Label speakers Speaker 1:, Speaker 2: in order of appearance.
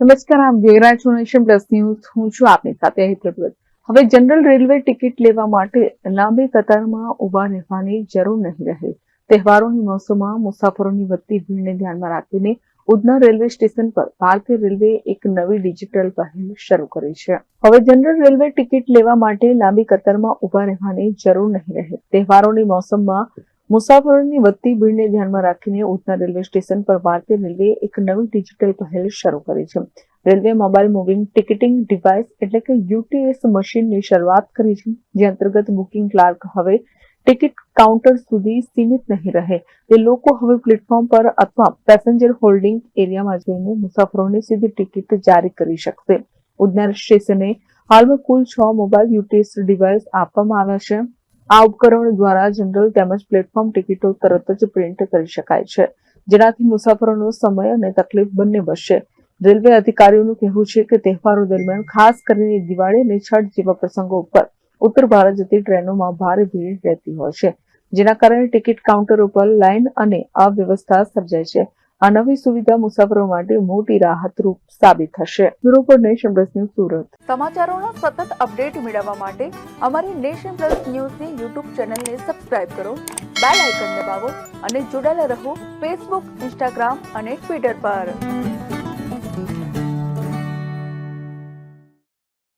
Speaker 1: નમસ્કાર આપ જોઈ રહ્યા નેશન પ્લસ હું છું આપની સાથે અહીં ભગત હવે જનરલ રેલવે ટિકિટ લેવા માટે લાંબી કતારમાં ઊભા રહેવાની જરૂર નહીં રહે. તહેવારોની મોસમમાં મુસાફરોની વધતી ભીડને ધ્યાનમાં રાખીને ઉધના રેલવે સ્ટેશન પર ભારતીય રેલવે એક નવી ડિજિટલ પહેલ શરૂ કરી છે. હવે જનરલ રેલવે ટિકિટ લેવા માટે લાંબી કતારમાં ઊભા રહેવાની જરૂર નહીં રહે. તહેવારોની મોસમમાં મુસાફરોની વધતી ભીડને ધ્યાનમાં રાખીને ઉધના રેલવે સ્ટેશન પર ભારતીય રેલવે એક નવી ડિજિટલ પહેલ શરૂ કરી છે. Railway mobile moving, ticketing device એટલે કે યુટીએસ મશીનની શરૂઆત કરી છે. જે અંતર્ગત બુકિંગ ક્લાર્ક હવે ટિકિટ કાઉન્ટર સુધી સીમિત નહીં રહે. તે લોકો હવે પ્લેટફોર્મ પર અથવા પેસેન્જર હોલ્ડિંગ એરિયામાં જઈને મુસાફરોને સીધી ટિકિટ જારી કરી શકશે. ઉધના સ્ટેશને હાલમાં કુલ છ મોબાઈલ યુટીએસ ડિવાઇસ આપવામાં આવ્યા છે. આ ઉપકરણ દ્વારા જનરલ તેમજ પ્લેટફોર્મ ટિકિટો તરત જ પ્રિન્ટ કરી શકાય છે, જેનાથી મુસાફરોનો સમય અને તકલીફ બંને બચશે. રેલવે અધિકારીઓનું કહેવું છે કે તહેવારો દરમિયાન ખાસ કરીને દિવાળી અને છઠ જેવા પ્રસંગો ઉપર ઉત્તર ભારત જતી ટ્રેનોમાં ભારે ભીડ રહેતી હોય છે, જેના કારણે ટિકિટ કાઉન્ટર ઉપર લાઇન અને અવ્યવસ્થા સર્જાય છે. આ નવી સુવિધા મુસાફરો માટે મોટી રાહતરૂપ સાબિત થશે. Bureau nation plus news Surat.
Speaker 2: સમાચારોનો સતત અપડેટ મેળવવા માટે અમારી નેશન પ્લસ ન્યૂઝની યુટ્યુબ ચેનલને સબસ્ક્રાઇબ કરો, બેલ આઇકન દબાવો અને જોડાયેલા રહો ફેસબુક, ઇન્સ્ટાગ્રામ અને ટ્વિટર પર.